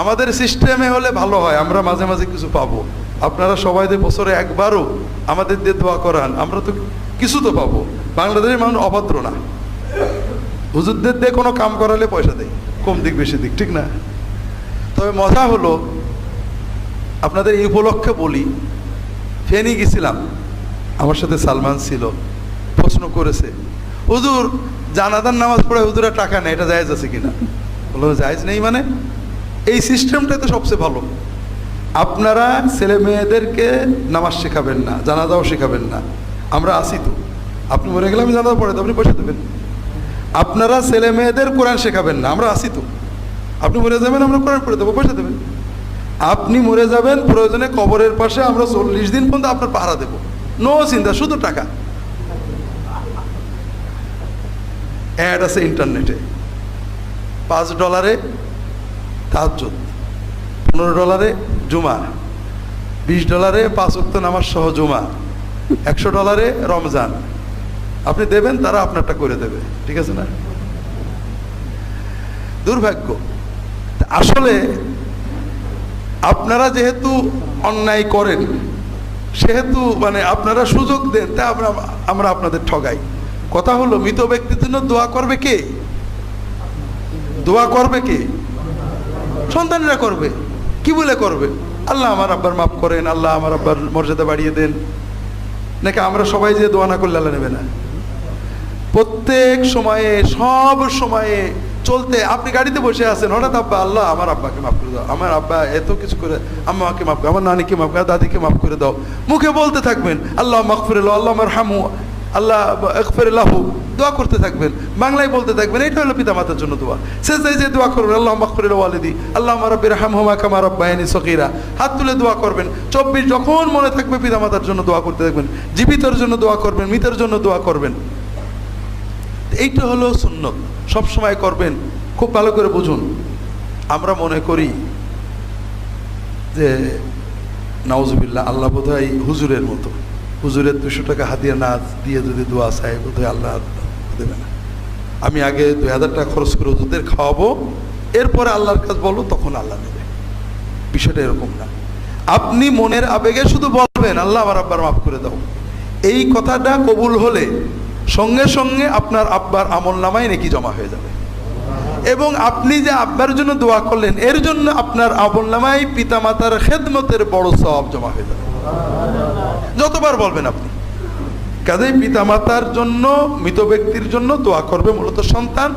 আমাদের সিস্টেমে হলে ভালো হয়, আমরা মাঝে মাঝে কিছু পাবো। আপনারা সবাই বছরে একবারও আমাদের দিয়ে দোয়া করান, আমরা তো কিছু তো পাবো। বাংলাদেশের মানুষ অভদ্র না। হুজুরদের দিয়ে কোনো কাম করালে পয়সা দেয় কম দিক, বেশি দিক, ঠিক না? তবে মজা হলো, আপনাদের এই উপলক্ষে বলি, ফেনি গেছিলাম, আমার সাথে সালমান ছিল, প্রশ্ন করেছে, হুজুর জানাদার নামাজ পড়ে হুজুরা টাকা নেই, এটা জায়েজ আছে কিনা? বলল, জায়েজ নেই মানে? এই সিস্টেমটাই তো সবচেয়ে ভালো। আপনারা ছেলে মেয়েদেরকে নামাজ শেখাবেন না, জানাজাও শেখাবেন না। আমরা আসি তো। আপনি মরে গেলে আমি জানাজা পড়ে আপনি পয়সা দেবেন। আপনারা ছেলে মেয়েদের কোরআন শেখাবেন না, আমরা আসি তো। আপনি মরে যাবেন, আমরা কোরআন পড়ে দেবো, পয়সা দেবেন। আপনি মরে যাবেন, প্রয়োজনে কবরের পাশে আমরা চল্লিশ দিন পর্যন্ত আপনার পাহারা দেবো। নো চিন্তা, শুধু টাকা। অ্যাড আছে ইন্টারনেটে পাঁচ ডলারে তাহাজ্জুদ। পনেরো ডলারে জুমা বিশ ডলারে পাঁচ উক্ত নামাজ সহ জুমা, একশো ডলারে রমজান। আপনি দেবেন, তারা আপনারটা করে দেবে, ঠিক আছে না? দুর্ভাগ্য। আসলে আপনারা যেহেতু অন্যায় করেন, সেহেতু মানে আপনারা সুযোগ দেন, তা আমরা আমরা আপনাদের ঠগাই। কথা হলো, মৃত ব্যক্তির জন্য দোয়া করবে কে? দোয়া করবে কে? সন্তানেরা করবে? কি বলে করবে? আল্লাহ আমার আব্বার মাফ করেন, আল্লাহ আমার আব্বার মর্যাদা বাড়িয়ে দেন। নাকি আমরা সবাই যে দোয়া না করলে আল্লাহ নেবে না? প্রত্যেক সময়ে, সব সময়ে চলতে, আপনি গাড়িতে বসে আছেন, হঠাৎ আব্বা, আল্লাহ আমার আব্বাকে মাফ করে দাও। আমার আব্বা এত কিছু করে, আম্মাকে মাফ করে, আমার নানিকে মাফ করে, দাদিকে মাফ করে দাও। মুখে বলতে থাকবেন, আল্লাহ মাফির আল্লাহ আমার হামু আল্লাহ একফিরাল্লাহু দোয়া করতে থাকবেন। বাংলায় বলতে থাকবেন এটা হলো পিতা মাতার জন্য দোয়া। শেষ যে দোয়া করবেন আল্লাহ মাকফির ওয়ালিদি আল্লাহ রব্বির হাম হুমা কামার রব্বায়নি সকিরা হাত তুলে দোয়া করবেন, চব্বিশ যখন মনে থাকবে পিতা মাতার জন্য দোয়া করতে থাকবেন, জীবিতর জন্য দোয়া করবেন, মৃতের জন্য দোয়া করবেন। এইটা হলো সুন্নত। সব সময় করবেন, খুব ভালো করে বুঝুন। আমরা মনে করি যে, নাউজুবিল্লাহ, আল্লাহ বোধহয় হুজুরের মতো। হুজুরের দুশো টাকা হাতিয়ে না দিয়ে যদি দোয়া চাই, বোধহয় আল্লাহ দেবে না। আমি আগে দুই হাজার টাকা খরচ করে হুজুরদের খাওয়াবো, এরপরে আল্লাহর কাজ বলো তখন আল্লাহ দেবে। বিষয়টা এরকম না। আপনি মনের আবেগে শুধু বলবেন, আল্লাহ আমার আব্বার মাফ করে দাও। এই কথাটা কবুল হলে সঙ্গে সঙ্গে আপনার আব্বার আমল নামায় নাকি জমা হয়ে যাবে। এবং আপনি যে আব্বার জন্য দোয়া করলেন, এর জন্য আপনার আমল নামায় পিতামাতার খেদমতের বড় সব জমা হয়ে যাবে। যতবার বলবেন আপনি। কাজেই পিতামাতার জন্য, মৃত ব্যক্তির জন্য দোয়া করবে, মূলত সন্তান,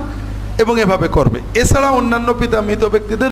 এবং এভাবে করবে। এছাড়া অন্যান্য পিতা মৃত ব্যক্তিদের